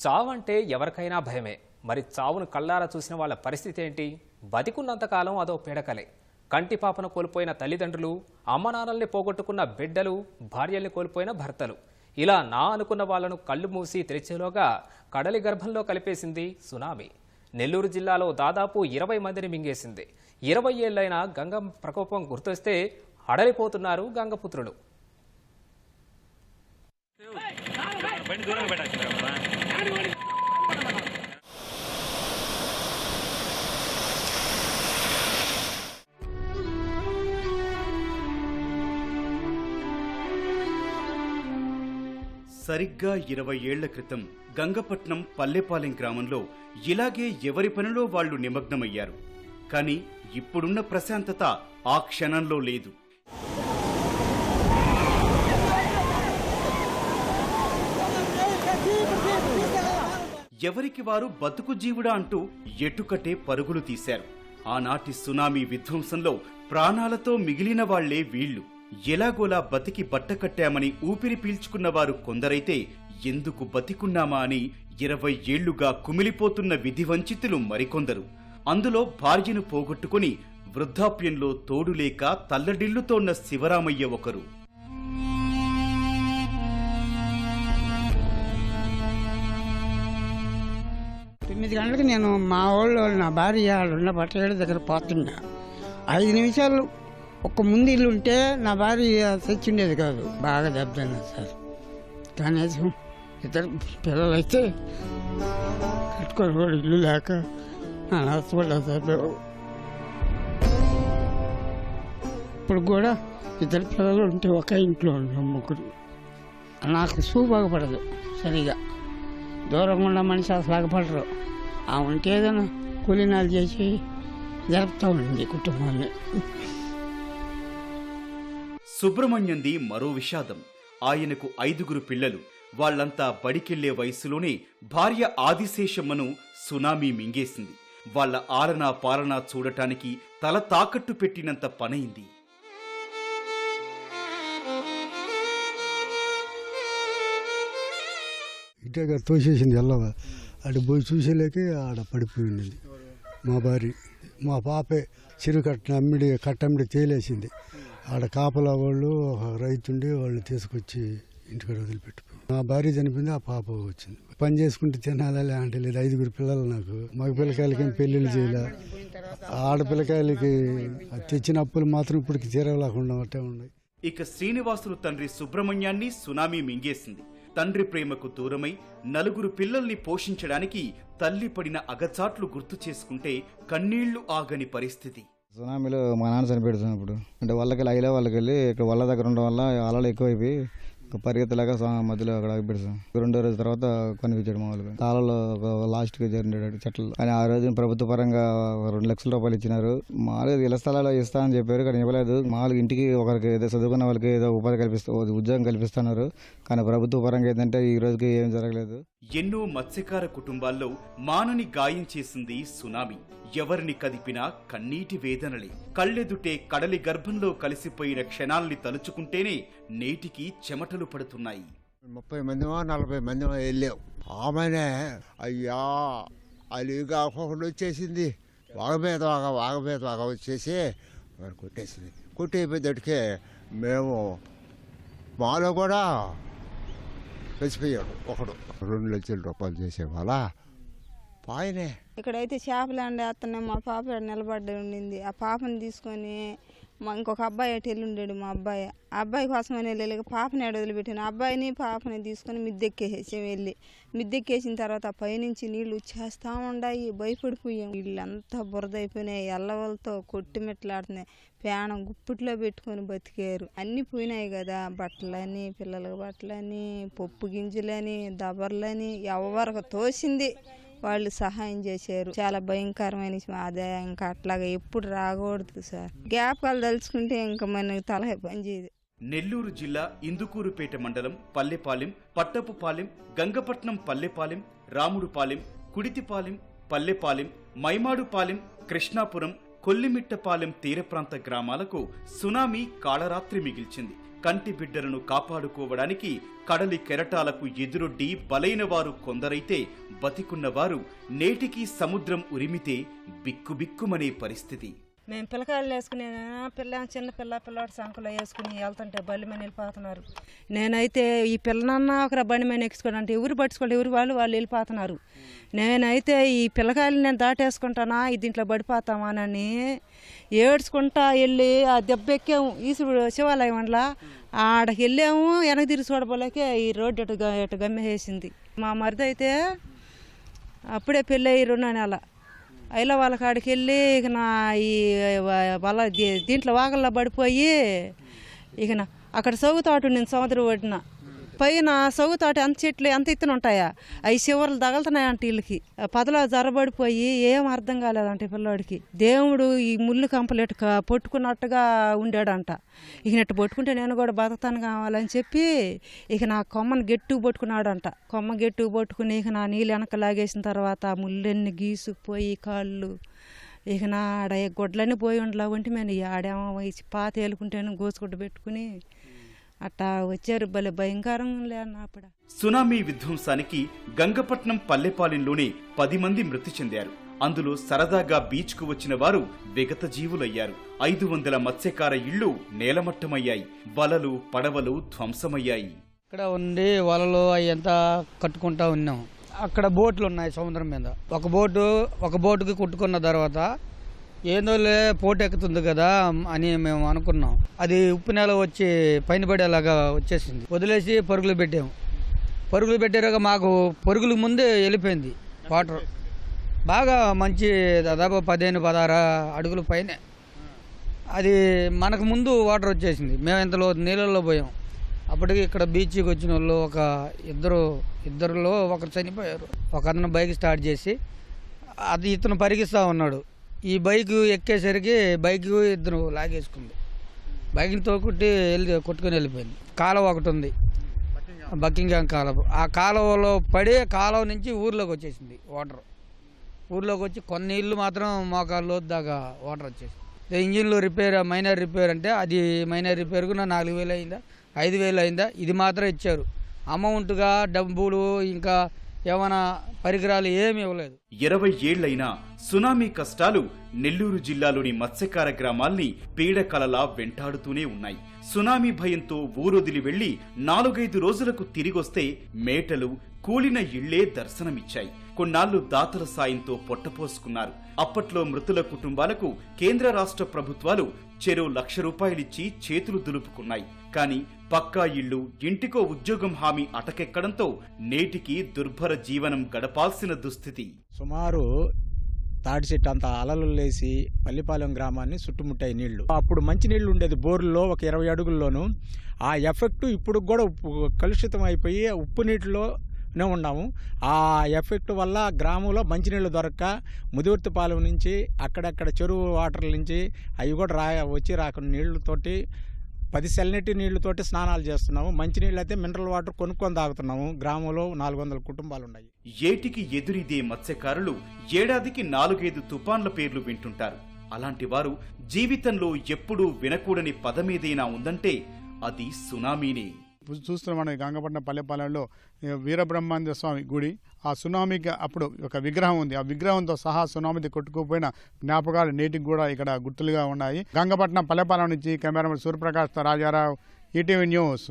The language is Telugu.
చావంటే ఎవరికైనా భయమే మరి చావును కళ్ళారా చూసిన వాళ్ళ పరిస్థితి ఏంటి బతికున్నంతకాలం అదో పీడకలే కంటి పాపను కోల్పోయిన తల్లిదండ్రులు అమ్మనాన్నల్ని పోగొట్టుకున్న బిడ్డలు భార్యల్ని కోల్పోయిన భర్తలు ఇలా నా అనుకున్న వాళ్ళను కళ్ళు మూసి తెరిచేలోగా కడలి గర్భంలో కలిపేసింది సునామీ నెల్లూరు జిల్లాలో దాదాపు ఇరవై మందిని మింగేసింది ఇరవై ఏళ్ళైన గంగ ప్రకోపం గుర్తొస్తే హడలిపోతున్నారు గంగపుత్రులు సరిగ్గా ఇరవై ఏళ్ళ క్రితం గంగపట్నం పల్లెపాలెం గ్రామంలో ఇలాగే ఎవరి పనిలో వాళ్ళు నిమగ్నమయ్యారు. కానీ ఇప్పుడున్న ప్రశాంతత ఆ క్షణంలో లేదు. ఎవరికి వారు బతుకు జీవుడా అంటూ ఎటుకటే పరుగులు తీశారు. ఆనాటి సునామీ విధ్వంసంలో ప్రాణాలతో మిగిలిన వాళ్ళే వీళ్ళు ఎలాగోలా బతికి బట్టకట్టామని ఊపిరి పీల్చుకున్న వారు కొందరైతే ఎందుకు బతికున్నామా అని ఇరవై ఏళ్ళుగా కుమిలిపోతున్న విధి వంచితులు మరికొందరు. అందులో భార్యను పోగొట్టుకుని వృద్ధాప్యంలో తోడులేక తల్లడిల్లుతోన్న శివరామయ్య ఒకరు. తొమ్మిది గంటలకు నేను మా వాళ్ళు నా భార్య వాళ్ళు ఉన్న బట్టల దగ్గర పోతున్నా ఐదు నిమిషాలు ఒక్క ముందు ఇల్లు ఉంటే నా భార్య చచ్చిండేది కాదు. బాగా దెబ్బతిన్నా సార్. కనీసం ఇద్దరు పిల్లలు అయితే కట్టుకొని కూడా ఇల్లు లేక నా హాస్పిటల్ సార్ ఇప్పుడు కూడా ఇద్దరు పిల్లలు ఉంటే ఒక ఇంట్లో ఉన్నాం ముగ్గురు నాకు సూ బాగుపడదు సరిగా. దూరంగా ఉన్న మనిషి అసలు ఆగపడరు ఆ ఉంటే ఏదైనా కూలీనాలు చేసి జరుపుతూ ఉంది కుటుంబాన్ని. సుబ్రహ్మణ్యంది మరో విషాదం. ఆయనకు ఐదుగురు పిల్లలు. వాళ్ళంతా బడికెళ్ళే వయసులోనే భార్య ఆదిశేషమ్మను సునామీ మింగేసింది. వాళ్ళ ఆలనా పాలనా చూడటానికి తల తాకట్టు పెట్టినంత పనైంది ఇటగా తోసేసింది ఎల్లవ. ఆడ పోయి చూసేలేకే ఆడ పడిపోయింది మా భార్య మా పాపే చిరు కట్ట అమ్మిడి కట్టమ్మిడి తేలేసింది. ఆడ కాపలా వాళ్ళు ఒక రైతుండి వాళ్ళు తీసుకొచ్చి ఇంటికాడ వదిలిపెట్టు మా భార్య చనిపోయింది ఆ పాప వచ్చింది. పని చేసుకుంటే తినాలి అంటే లేదు ఐదుగురు పిల్లలు నాకు. మగ పిల్లకాయలకి ఏం పెళ్ళిళ్ళు చేయలే? ఆడపిల్లకాయలకి తెచ్చిన అప్పులు మాత్రం ఇప్పటికి తీరలేకుండా అట్టే ఉన్నాయి. ఇక శ్రీనివాసులు తండ్రి సుబ్రహ్మణ్యాన్ని సునామీ మింగేసింది. తండ్రి ప్రేమకు దూరమై నలుగురు పిల్లల్ని పోషించడానికి తల్లి పడిన అగచాట్లు గుర్తు చేసుకుంటే కన్నీళ్ళు ఆగని పరిస్థితి. సునామీలో మా నాన్న చనిపోయాడు ఇప్పుడు అంటే వాళ్ళకి ఐలా వాళ్ళకి వెళ్ళి ఇక్కడ వాళ్ళ దగ్గర ఉండడం వల్ల అలలు ఎక్కువైపోయి పరిగెత్తలేక మధ్యలో అక్కడ ఆగిపోయాడు రెండో రోజు తర్వాత కొనిపించాడు మామూలుగా. తాలలో లాస్ట్గా జరిగినాడు చెట్లు. కానీ ఆ రోజు ప్రభుత్వ పరంగా రెండు లక్షల రూపాయలు ఇచ్చినారు. మామూలుగా ఇళ్ళ స్థలాలు ఇస్తా అని చెప్పారు కానీ ఇవ్వలేదు. మామూలుగా ఇంటికి ఒకరికి ఏదో చదువుకున్న వాళ్ళకి ఏదో ఉపాధి కల్పిస్తూ ఉద్యోగం కల్పిస్తున్నారు. కానీ ప్రభుత్వ పరంగా ఏంటంటే ఈ రోజుకి ఏం జరగలేదు. ఎన్నో మత్స్యకార కుటుంబాల్లో మానుని గాయం చేసింది సునామీ. ఎవరిని కదిపినా కన్నీటి వేదనలే. కళ్ళెదుటే కడలి గర్భంలో కలిసిపోయిన క్షణాల్ని తలుచుకుంటేనే నేటికి చెమటలు పడుతున్నాయి. ముప్పై మందిమో నలభై మందిమో వెళ్ళాం. ఆమెనే అయ్యా అది కాకుండా వచ్చేసింది. వాగ మీద వాగ వాగ మీద వాగ వచ్చేసి మరి కొట్టేసింది. కొట్టేపోయేటట్టుకే మేము మాలో కూడా చచ్చిపోయాడు ఒకడు. రెండు లక్షల రూపాయలు చేసేవాళ్ళ పాయనే. ఇక్కడైతే చేపలు వేస్తున్నాయి మా పాప నిలబడి ఉండింది. ఆ పాపని తీసుకొని మా ఇంకొక అబ్బాయి అటు వెళ్ళి మా అబ్బాయి. ఆ అబ్బాయి కోసమని వెళ్ళి పాపని ఏడ వదిలిపెట్టాను. అబ్బాయిని పాపని తీసుకొని మిద్దెక్కేసాం వెళ్ళి. మిద్దెక్కేసిన తర్వాత పైనుంచి నీళ్ళు వచ్చేస్తా ఉండాయి. భయపడిపోయాం. వీళ్ళంతా బురద అయిపోయినాయి. ఎల్లవలతో కొట్టిమెట్లాడుతున్నాయి ప్రాణం గుప్పిట్లో పెట్టుకొని బతికారు. అన్నీ పోయినాయి కదా. బట్టలని పిల్లల బట్టలని పప్పు గింజలని దబర్లని ఎవరికి తోసింది. వాళ్ళు సహాయం చేశారు. చాలా భయంకరమైన ఆదాయం అదే ఇంకా అట్లాగా ఎప్పుడు రాకూడదు సార్. జ్ఞాపకాలు తలుచుకుంటే ఇంకా మనకి తల పని నెల్లూరు జిల్లా ఇందుకూరుపేట మండలం పల్లెపాలెం పట్టపుపాలెం గంగపట్నం పల్లెపాలెం రాముడుపాలెం కుడితిపాలెం పల్లెపాలెం మైమాడుపాలెం కృష్ణాపురం కొల్లిమిట్టపాలెం తీర ప్రాంత గ్రామాలకు సునామీ కాళరాత్రి మిగిల్చింది. కంటి బిడ్డలను కాపాడుకోవడానికి కడలి కెరటాలకు ఎదురొడ్డి బలైన వారు కొందరైతే బతికున్న వారు నేటికి సముద్రం ఉరిమితే బిక్కుబిక్కుమనే పరిస్థితి. మేము పిల్లకాయలు వేసుకునే పిల్ల చిన్న పిల్ల పిల్లాడు సంఖలో వేసుకుని వెళ్తుంటే బండి మీద వెళ్ళిపోతున్నారు నేనైతే ఈ పిల్లనన్నా ఒక బండి మీద ఎక్కించుకోండి అంటే ఎవరు పట్టుకోండి ఎవరు వాళ్ళు వాళ్ళు వెళ్ళిపోతున్నారు. నేనైతే ఈ పిల్లకాయలు నేను దాటేసుకుంటానా దీంట్లో పడిపోతామానని ఏడ్చుకుంటా వెళ్ళి ఆ దెబ్బ ఎక్కాము. ఈశ్వరుడు శివాలయం అండ్లా ఆడకి వెళ్ళాము వెనక తిరిగి చూడబోలేకే ఈ రోడ్డు ఎటు గ- గమ్మె వేసింది. మా మరిది అయితే అప్పుడే పెళ్ళి రెండు నెల. అయిలా వాళ్ళ కాడికి వెళ్ళి ఇక నా ఈ వాళ్ళ దీ- దీంట్లో వాగల్లో పడిపోయి ఇక అక్కడ సోగుతాటు నేను సముద్రం ఒడ్డున. పైన సౌగు తోట ఎంత చెట్లు ఎంత ఎత్తున ఉంటాయా? అవి చివర్లు తగులుతున్నాయంట వీళ్ళకి పదలో జరబడిపోయి ఏం అర్థం కాలేదంట పిల్లోడికి. దేవుడు ఈ ముళ్ళు కంపలేటు పట్టుకున్నట్టుగా ఉండాడంట. ఇక నెట్టు పట్టుకుంటే నేను కూడా బతకతాను కావాలని చెప్పి ఇక నా కొమ్మని గట్టిగా పట్టుకున్నాడంట. కొమ్మ గట్టిగా పట్టుకుని ఇక నా నీళ్ళు వెనక లాగేసిన తర్వాత ఆ ముళ్ళన్నీ గీసుకుపోయి కాళ్ళు. ఇక నా ఆడ ఈ గొడ్లన్నీ పోయి ఉండలా ఒంటి మీద. ఆడేమో పాత ఏలుకుంటేనే గోసుగుడ్డ పెట్టుకుని అట్టా వచ్చారు భలే భయంకరంగా లేన్న అప్పుడు. సునామీ విధ్వంసానికి గంగపట్నం పల్లెపాలెంలోనే పది మంది మృతి చెందారు. అందులో సరదాగా బీచ్కు వచ్చిన వారు విగత జీవులయ్యారు. ఐదు వందల మత్స్యకార ఇళ్ళు నేలమట్టమయ్యాయి. వలలు పడవలు ధ్వంసమయ్యాయి. ఇక్కడ ఉండి వలలు అయ్యంతా కట్టుకుంటా ఉన్నాం. అక్కడ బోట్లు ఉన్నాయి సముద్రం మీద. ఒక బోటు ఒక బోటుకి కుట్టుకున్న తర్వాత ఏందోలే పోటీ ఎక్కుతుంది కదా అని మేము అనుకున్నాం. అది ఉప్పు నేల వచ్చి పైన పడేలాగా వచ్చేసింది. వదిలేసి పరుగులు పెట్టాము పరుగులు పెట్టాక మాకు పరుగులు ముందే వెళ్ళిపోయింది వాటర్. బాగా మంచి దాదాపు పదిహేను పదహారు అడుగుల పైనే. అది మనకు ముందు వాటర్ వచ్చేసింది. మేము ఇంతలో నీళ్ళల్లో పోయాం. అప్పటికి ఇక్కడ బీచ్కి వచ్చిన వాళ్ళు ఒక ఇద్దరు ఇద్దరులో ఒకరు చనిపోయారు. ఒక అతను బైక్ స్టార్ట్ చేసి అది ఇతను పరిగిస్తూ ఉన్నాడు. ఈ బైక్ ఎక్కేసరికి బైక్ ఇద్దరు లాగేసుకుంది. బైక్ని తోకుట్టి వెళ్ళి కొట్టుకొని వెళ్ళిపోయింది. కాలువ ఒకటి ఉంది. బకింగ్హామ్ కాలువ. ఆ కాలువలో పడి కాలువ నుంచి ఊర్లోకి వచ్చేసింది వాటర్. ఊర్లోకి వచ్చి కొన్ని ఇళ్ళు మాత్రం మోకాళ్ళు లోతు దాకా వాటర్ వచ్చేసింది. ఇంజిన్లో రిపేర్ మైనర్ రిపేర్ అంటే అది మైనర్ రిపేర్కు నా నాలుగు వేలు అయిందా ఐదు వేలు అయిందా ఇది మాత్రం ఇచ్చారు. అమౌంట్గా డబ్బులు ఇంకా ఏమైనా పరికరాలు ఏమీ ఇవ్వలేదు. ఇరవై ఏళ్ళైనా సునామీ కష్టాలు నెల్లూరు జిల్లాలోని మత్స్యకార గ్రామాల్ని పీడకలలా వెంటాడుతూనే ఉన్నాయి. సునామీ భయంతో ఊరొదిలి వెళ్ళి నాలుగైదు రోజులకు తిరిగొస్తే మేటలు కూలిన ఇళ్ళే దర్శనమిచ్చాయి. కొన్నాళ్ళు దాతల సాయంతో పొట్టపోసుకున్నారు. అప్పట్లో మృతుల కుటుంబాలకు కేంద్ర రాష్ట్ర ప్రభుత్వాలు చెరో లక్ష రూపాయలిచ్చి చేతులు దులుపుకున్నాయి. కానీ పక్కా ఇళ్ళు ఇంటికో ఉద్యోగం హామీ అటకెక్కడంతో నేటికి దుర్భర జీవనం గడపాల్సిన దుస్థితి. సుమారు తాటి చెట్టు అంత అలలు లేసి పల్లిపాలెం గ్రామాన్ని చుట్టుముట్టాయి నీళ్ళు. అప్పుడు మంచి నీళ్ళు ఉండేది బోర్లో ఒక ఇరవై అడుగుల్లోనూ. ఆ ఎఫెక్ట్ ఇప్పుడు కూడా కలుషితం అయిపోయి ఉప్పు నీటిలో నీటిలోనే ఉన్నాము. ఆ ఎఫెక్ట్ వల్ల గ్రామంలో మంచినీళ్ళు దొరక్క ముదివర్తిపాలెం నుంచి అక్కడక్కడ చెరువు వాటర్ల నుంచి అవి కూడా రా వచ్చి రాకుండా నీళ్ళతోటి పది సెల్నెట్టి నీళ్ళతోటి స్నానాలు చేస్తున్నాము. మంచినీళ్ళు అయితే మినరల్ వాటర్ కొనుక్కొని తాగుతున్నాము. గ్రామంలో నాలుగు వందల కుటుంబాలు ఉన్నాయి ఏటికి ఎదురిదే మత్స్యకారులు ఏడాదికి నాలుగైదు తుపాన్ల పేర్లు వింటుంటారు. అలాంటి వారు జీవితంలో ఎప్పుడూ వినకూడని పదమేదైనా ఉందంటే అది సునామీనే. చూస్తున్నాం మనం ఈ గంగపట్నం పల్లెపాలెంలో వీరబ్రహ్మాంద స్వామి గుడి. ఆ సునామీకి అప్పుడు ఒక విగ్రహం ఉంది. ఆ విగ్రహంతో సహా సునామీది కొట్టుకుపోయిన జ్ఞాపకాలు నేటికి కూడా ఇక్కడ గుర్తులుగా ఉన్నాయి. గంగపట్నం పల్లెపాలెం నుంచి cameraman Suryaprakash Rajarao ETV news.